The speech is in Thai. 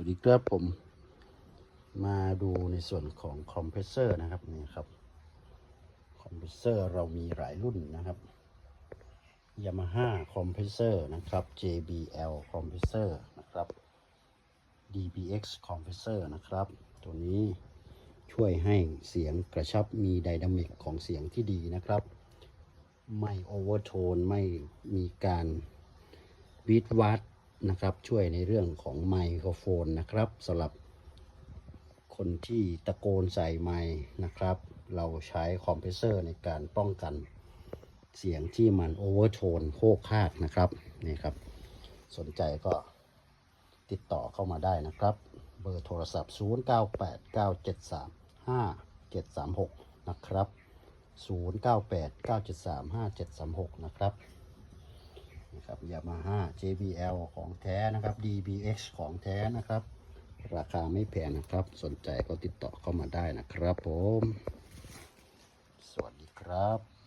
สวัสดีครับผมมาดูในส่วนของคอมเพรสเซอร์นะครับนี่ครับคอมเพรสเซอร์เรามีหลายรุ่นนะครับ Yamaha คอมเพรสเซอร์นะครับ JBL คอมเพรสเซอร์นะครับ DBX คอมเพรสเซอร์นะครับ ตัวนี้ช่วยให้เสียงกระชับมีไดนามิกของเสียงที่ดีนะครับ ไม่โอเวอร์โทนไม่มีการวีดวัด นะครับ ช่วยในเรื่องของไมโครโฟนนะครับสำหรับคนที่ตะโกนใส่ไมค์นะครับ เราใช้คอมเพรสเซอร์ในการป้องกันเสียงที่มันโอเวอร์โทนโคกคากนะครับนี่ครับ สนใจก็ติดต่อเข้ามาได้นะครับ เบอร์โทรศัพท์ 0989735736 นะครับ 0989735736 นะครับนะครับามาฮ่า JBL ของแท้นะครับ DBX ของแท้นะครับ ราคาไม่แพงนะครับ สนใจก็ติดต่อเข้ามาได้นะครับผม สวัสดีครับ